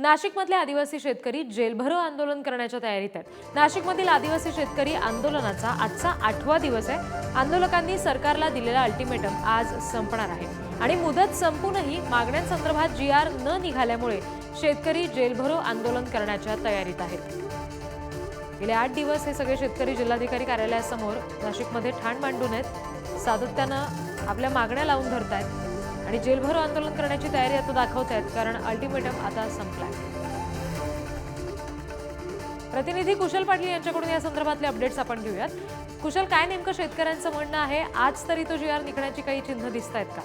नाशिकमधले आदिवासी शेतकरी जेलभरो आंदोलन करण्याच्या तयारीत आहेत. नाशिकमधील आदिवासी शेतकरी आंदोलनाचा आजचा आठवा दिवस आहे. आंदोलकांनी सरकारला दिलेला अल्टिमेटम आज संपणार आहे. आणि मुदत संपूनही मागण्यांसंदर्भात जी आर न निघाल्यामुळे शेतकरी जेलभरो आंदोलन करण्याच्या तयारीत आहेत. गेले आठ दिवस हे सगळे शेतकरी जिल्हाधिकारी कार्यालयासमोर नाशिकमध्ये ठाण मांडून आहेत. सातत्यानं आपल्या मागण्या लावून धरत आहेत आणि जेलभरो आंदोलन करण्याची तयारी आता दाखवत आहेत कारण अल्टिमेटम आता संपलाय. प्रतिनिधी कुशल पाटील यांच्याकडून या संदर्भातले अपडेट्स आपण घेऊयात. कुशल काय नेमकं शेतकऱ्यांचं म्हणणं आहे? आज तरी तो जी आर निघण्याची काही चिन्ह दिसत आहेत का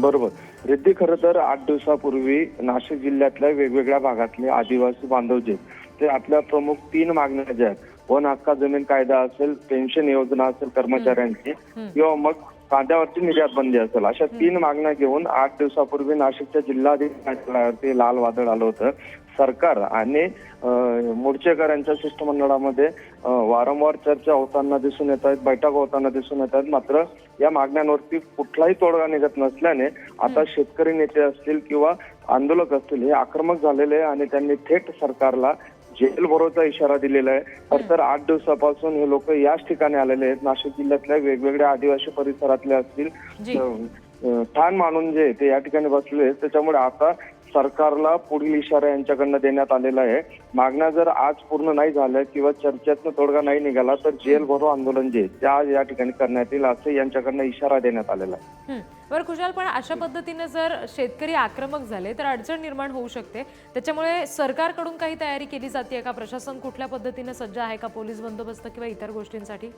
बरोबर. रिद्धी खरं तर आठ दिवसापूर्वी नाशिक जिल्ह्यातल्या वेगवेगळ्या भागातले आदिवासी बांधव जे ते आपल्या प्रमुख तीन मागण्या ज्या आहेत वन हक्का जमीन कायदा असेल पेन्शन योजना असेल कर्मचाऱ्यांची किंवा मग कांद्यावरची निर्यात बंदी असेल. अशा तीन मागण्या घेऊन आठ दिवसापूर्वी नाशिकच्या जिल्हाधिकाऱ्यावरती लाल वादळ आलं होतं. सरकार आणि मोर्चेकऱ्यांच्या शिष्टमंडळामध्ये वारंवार चर्चा होताना दिसून येत आहेत बैठक होताना दिसून येत आहेत. मात्र या मागण्यांवरती कुठलाही तोडगा निघत नसल्याने आता शेतकरी नेते असतील किंवा आंदोलक असतील हे आक्रमक झालेले आणि त्यांनी थेट सरकारला जेल भरोचा इशारा दिलेला आहे. तर तर आठ दिवसापासून हे लोक याच ठिकाणी आलेले आहेत. नाशिक जिल्ह्यातल्या वेगवेगळ्या आदिवासी परिसरातले असतील. ठाण मानून जे ते या ठिकाणी बसले आहेत. त्याच्यामुळे आता सरकारला पुढील इशारा यांच्याकडनं देण्यात आलेला आहे. मागण्या जर आज पूर्ण नाही झाल्या किंवा चर्चेतनं तोडगा नाही निघाला तर जेल भरो आंदोलन जे ते आज या ठिकाणी करण्यात येईल असं यांच्याकडनं इशारा देण्यात आलेला आहे. बरं खुशाल पण अशा पद्धतीनं जर शेतकरी आक्रमक झाले तर अडचण निर्माण होऊ शकते. त्याच्यामुळे सरकारकडून काही तयारी केली जाते का? प्रशासन कुठल्या पद्धतीनं सज्ज आहे का? पोलीस बंदोबस्त किंवा इतर गोष्टींसाठी?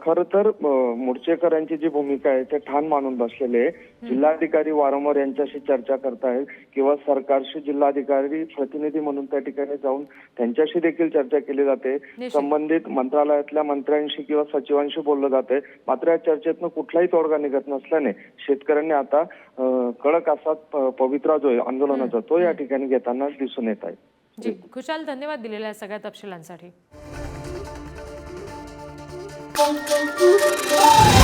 खरं तर अं, मोर्चेकरांची जी भूमिका आहे ते ठाण मानून बसलेले आहे. जिल्हाधिकारी वारंवार यांच्याशी चर्चा करतायत किंवा सरकारशी जिल्हाधिकारी प्रतिनिधी म्हणून त्या ठिकाणी जाऊन त्यांच्याशी देखील चर्चा केली जाते. संबंधित मंत्रालयातल्या मंत्र्यांशी किंवा सचिवांशी बोललं जाते. मात्र या चर्चेतनं कुठलाही तोडगा निघत नसल्याने शेतकऱ्यांनी आता कडक असा पवित्रा जो आहे आंदोलनाचा तो या ठिकाणी घेताना दिसून येत आहे. जी खुशाल धन्यवाद दिलेल्या सगळ्या तपशिलांसाठी. bom, bom, bom, bom.